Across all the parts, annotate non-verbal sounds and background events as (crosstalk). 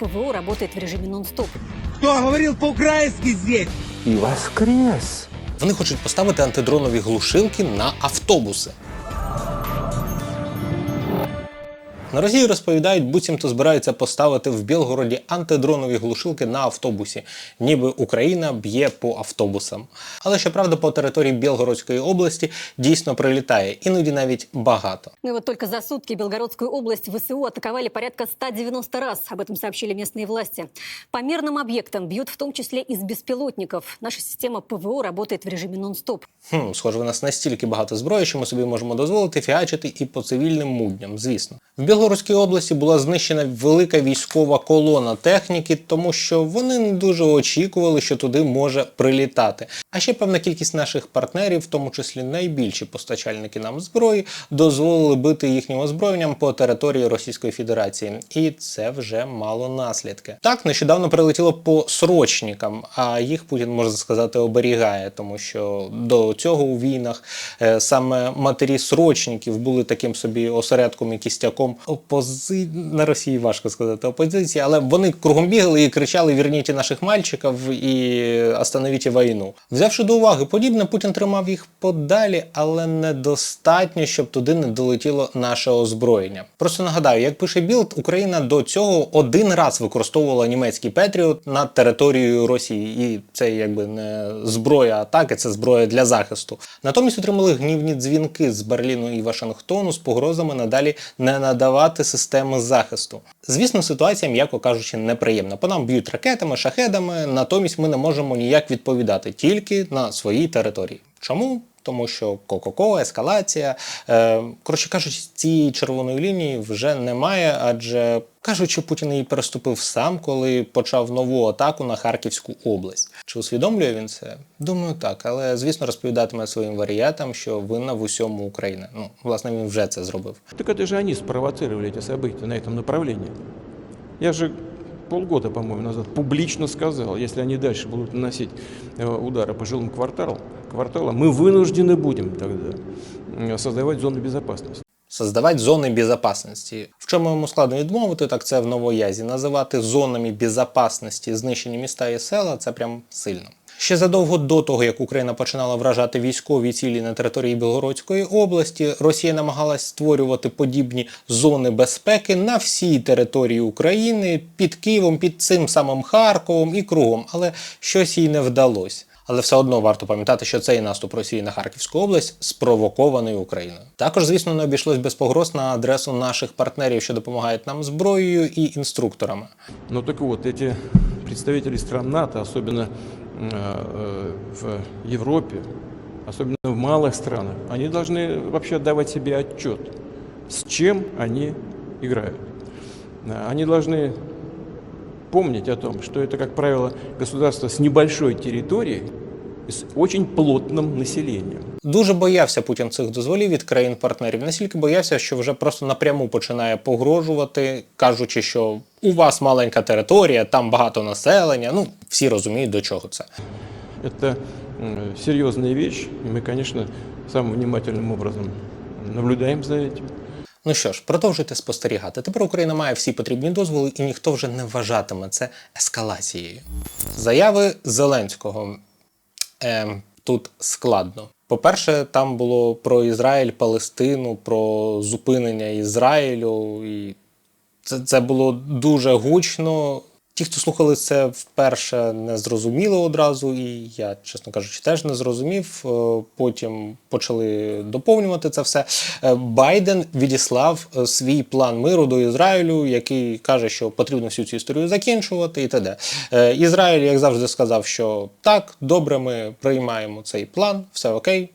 ПВО работает в режиме нон-стоп. Кто говорил по-украински здесь? и воскрес. Вони хочуть поставити антидронові глушилки на автобуси. На Росії розповідають, буцімто збираються поставити в Білгороді антидронові глушилки на автобусі, ніби Україна б'є по автобусам. Але щоправда, по території Білгородської області дійсно прилітає, іноді навіть багато. Ну и вот только за сутки Белгородскую область ВСУ атаковали порядка 190 раз. Об этом сообщили местные власти. По мирным объектам бьют в том числе из беспилотников. Наша система ПВО работает в режиме нон-стоп. Хм, схоже, в нас настільки багато зброї, що ми собі можемо дозволити фіачити і по цивільним мудням, звісно. В Білгородській області була знищена велика військова колона техніки, тому що вони не дуже очікували, що туди може прилітати. А ще певна кількість наших партнерів, в тому числі найбільші постачальники нам зброї, дозволили бити їхнім озброєнням по території Російської Федерації, і це вже мало наслідки. Так нещодавно прилетіло по срочникам, а їх Путін можна сказати оберігає, тому що до цього у війнах е, саме матері срочників були таким собі осередком і кістяком опози... на Росії важко сказати опозиції, але вони кругом бігали і кричали: вірніть наших мальчиків і остановіть війну. Взявши до уваги подібне, Путін тримав їх подалі, але недостатньо, щоб туди не долетіло наше озброєння. Просто нагадаю, як пише Білд, Україна до цього один раз використовувала німецький Петріот на територію Росії, і це якби не зброя атаки, це зброя для захисту. Натомість отримали гнівні дзвінки з Берліну і Вашингтону з погрозами надалі не надавати системи захисту. Звісно, ситуація, м'яко кажучи, неприємна. По нам б'ють ракетами, шахедами, натомість ми не можемо ніяк відповідати тільки на своїй території. Чому? Тому що ко-ко-ко, ескалація. Е, коротше кажучи, цієї червоної лінії вже немає, адже кажуть, що Путін її переступив сам, коли почав нову атаку на Харківську область. Чи усвідомлює він це? Думаю, так, але звісно розповідатиме своїм варіатам, що винна в усьому Україна. Ну, власне, він вже це зробив. Так это же они спровоцировали эти события на этом направлении. Я же полгода, по-моему, назад публично сказал, если они дальше будут наносить э, удары по жилым кварталам, кварталам, мы вынуждены будем тогда э, создавать зоны безопасности. Создавати зони безпечності. В чому йому складно відмовити, так це в новоязі. Називати зонами безпечності знищені міста і села це прям сильно. Ще задовго до того, як Україна починала вражати військові цілі на території Білгородської області, Росія намагалась створювати подібні зони безпеки на всій території України під Києвом, під цим самим Харковом і кругом, але щось їй не вдалося. Але все одно варто пам'ятати, що цей наступ Росії на Харківську область спровокований Україною. Також, звісно, не обійшлось без погроз на адресу наших партнерів, що допомагають нам зброєю і інструкторами. Ну так вот, эти представители стран НАТО, особенно э, э, в Европе, особенно в малых странах, они должны вообще отдавать себе отчет, с чем они играют. Э, Они должны помнить о том, что это, как правило, государство с небольшой территорией с очень плотным населением. Дуже боявся Путін цих дозволів від країн-партнерів. Настільки боявся, що вже просто напряму починає погрожувати, кажучи, що у вас маленька територія, там багато населення. Ну всі розуміють, до чого це. Это м, серьезная вещь, и мы, конечно, самым внимательным образом наблюдаем за этим. Ну що ж, продовжуйте спостерігати. Тепер Україна має всі потрібні дозволи, і ніхто вже не вважатиме це ескалацією. Заяви Зеленського е, тут складно. По-перше, там було про Ізраїль, Палестину, про зупинення Ізраїлю, і це, це було дуже гучно. Ті, хто слухали це вперше, не зрозуміли одразу, і я, чесно кажучи, теж не зрозумів. Е, Потім почали доповнювати це все. Е, Байден відіслав е, свій план миру до Ізраїлю, який каже, що потрібно всю цю історію закінчувати, і т.д. Ізраїль, як завжди, сказав, що так, добре, ми приймаємо цей план, все окей.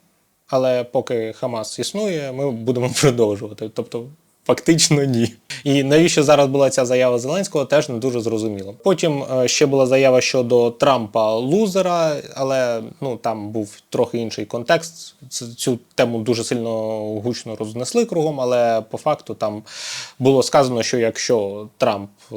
Але поки Хамас існує, ми будемо (laughs) продовжувати. Тобто, фактично ні. І навіщо зараз була ця заява Зеленського, теж не дуже зрозуміло. Потім е, ще була заява щодо Трампа лузера, але ну там був трохи інший контекст. Цю тему дуже сильно гучно рознесли кругом, але по факту там було сказано, що якщо Трамп е,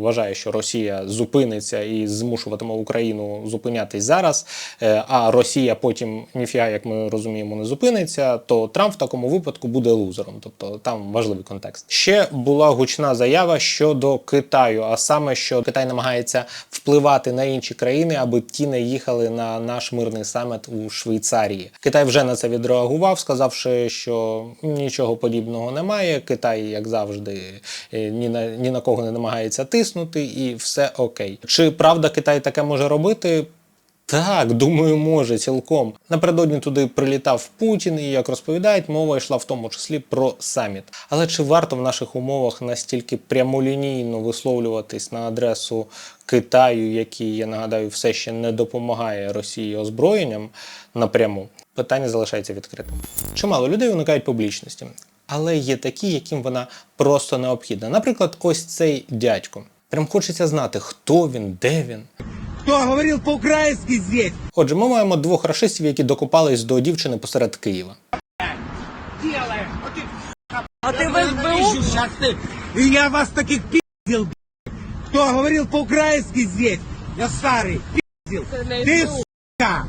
вважає, що Росія зупиниться і змушуватиме Україну зупинятись зараз, е, а Росія потім ніфіга, як ми розуміємо, не зупиниться, то Трамп в такому випадку буде лузером. Тобто там важливий контекст. Ще була гучна заява щодо Китаю, а саме, що Китай намагається впливати на інші країни, аби ті не їхали на наш мирний саміт у Швейцарії. Китай вже на це відреагував, сказавши, що нічого подібного немає. Китай, як завжди, е, ні на ні на кого не намагається тиснути, і все окей. Чи правда Китай таке може робити? Так, думаю, може цілком. Напередодні туди прилітав Путін, і як розповідають, мова йшла в тому числі про саміт. Але чи варто в наших умовах настільки прямолінійно висловлюватись на адресу Китаю, який, я нагадаю, все ще не допомагає Росії озброєнням напряму? Питання залишається відкритим. Чимало людей уникають публічності, але є такі, яким вона просто необхідна. Наприклад, ось цей дядько. Прям хочеться знати, хто він, де він Кто говорил по-украински здесь? Отже, ми маємо двох рашистів, які докопались до дівчини посеред Києва. Делаем. Вот ты, А ты в СБУ? сейчас ты. И я вас таких пиздил, б***ь. Кто говорил по-украински здесь? Я старый, пиздил. Ты, сука,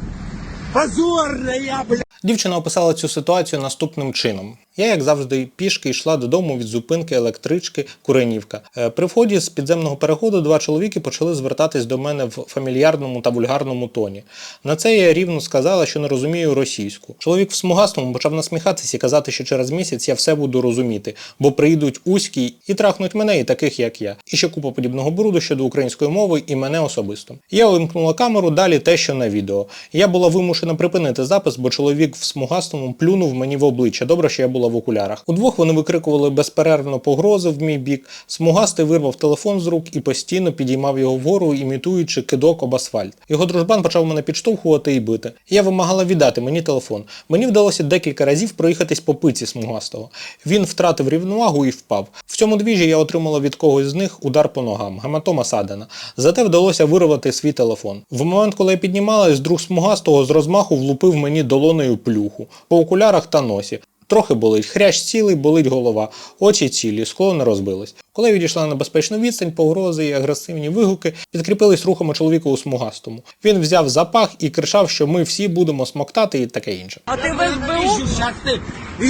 позорная, блядь. Дівчина описала цю ситуацію наступним чином. я, як завжди, пішки йшла додому від зупинки електрички Куренівка. Е, При вході з підземного переходу два чоловіки почали звертатись до мене в фамільярному та вульгарному тоні. На це я рівно сказала, що не розумію російську. Чоловік в смугастому почав насміхатись і казати, що через місяць я все буду розуміти, бо прийдуть узькі і трахнуть мене і таких, як я. І ще купа подібного бруду щодо української мови і мене особисто. Я увімкнула камеру, далі те, що на відео. Я була вимушена припинити запис, бо чоловік в смугастому плюнув мені в обличчя. Добре, що я була в окулярах. Удвох вони викрикували безперервно погрози в мій бік. Смугастий вирвав телефон з рук і постійно підіймав його вгору, імітуючи кидок об асфальт. Його дружбан почав мене підштовхувати і бити. Я вимагала віддати мені телефон. Мені вдалося декілька разів проїхатись по пиці смугастого. Він втратив рівновагу і впав. В цьому двіжі я отримала від когось з них удар по ногам, гематома Садена. Зате вдалося вирвати свій телефон. В момент, коли я піднімалась, друг смугастого з розмаху влупив мені долонею плюху по окулярах та носі. Трохи болить, хрящ цілий, болить голова, очі цілі, скло не розбилось. Коли відійшла на безпечну відстань, погрози і агресивні вигуки підкріпились рухами чоловіка у смугастому. Він взяв запах і кричав, що ми всі будемо смоктати і таке інше. А ти вас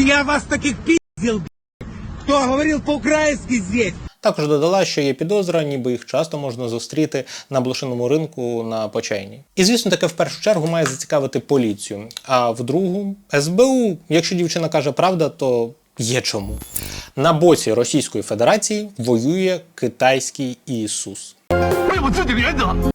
я вас таких пізділ, хто говорив по-українськи здесь? Також додала, що є підозра, ніби їх часто можна зустріти на блошиному ринку на Почайній. І звісно, таке в першу чергу має зацікавити поліцію. А в другу СБУ. Якщо дівчина каже правда, то є чому. На боці Російської Федерації воює китайський Ісус.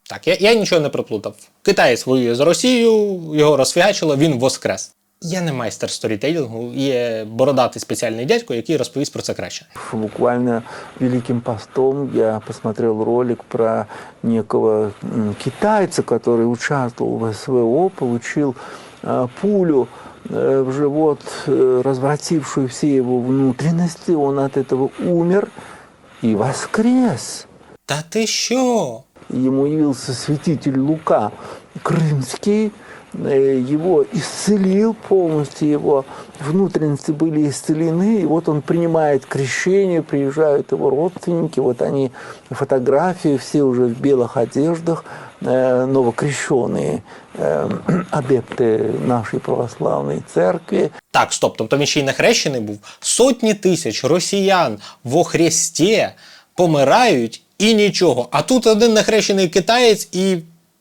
Так, я, я нічого не проплутав. Китаєць воює з Росією, його розфігачило, він воскрес. Я не майстер сторітейлінгу, є бородатий спеціальний дядько, який розповість про це краще. Буквально Великим постом я посмотрел ролик про некого м, китайца, который участвовал в СВО, получил э, пулю э, в живот, э, развратившую все его внутренности. Он от этого умер и воскрес. Та ти що? Ему явился святитель Лука Крымский, э, его исцелил полностью, его внутренности были исцелены, и вот он принимает крещение, приезжают его родственники, вот они, фотографии, все уже в белых одеждах, э, новокрещенные э, (clears throat) адепты нашей православной церкви. Так, стоп, тобто він ще й не хрещений був. Сотні тисяч росіян во Христі помирають і нічого. А тут один нехрещений китаєць і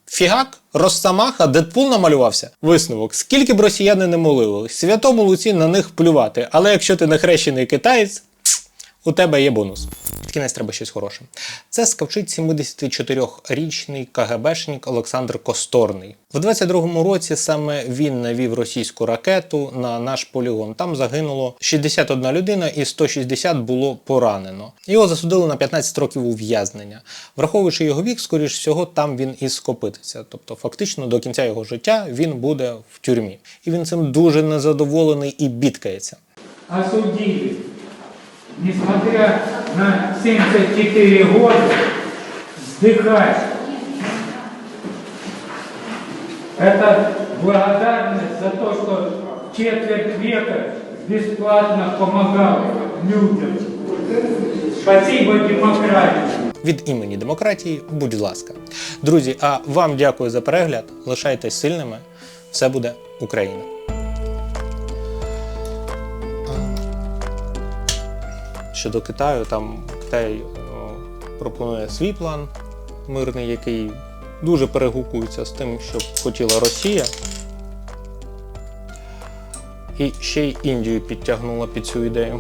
фігак, Росомаха, Дедпул намалювався. Висновок: скільки б росіяни не молили, святому луці на них плювати. Але якщо ти нехрещений китаєць, у тебе є бонус. Під кінець треба щось хороше. Це скавчить 74-річний КГБшник Олександр Косторний. В 22-му році саме він навів російську ракету на наш полігон. Там загинуло 61 людина і 160 було поранено. Його засудили на 15 років ув'язнення. Враховуючи його вік, скоріш всього, там він і скопититься. Тобто, фактично, до кінця його життя він буде в тюрмі. І він цим дуже незадоволений і бідкається. осудили, несмотря на 74 года, вздыхать. Это благодарность за то, что четверть века бесплатно помогал людям. Спасибо демократии. Від імені демократії, будь ласка. Друзі, а вам дякую за перегляд. Лишайтесь сильними. Все буде Україна. Щодо Китаю, там Китай пропонує свій план мирний, який дуже перегукується з тим, що хотіла Росія. І ще й Індію підтягнула під цю ідею.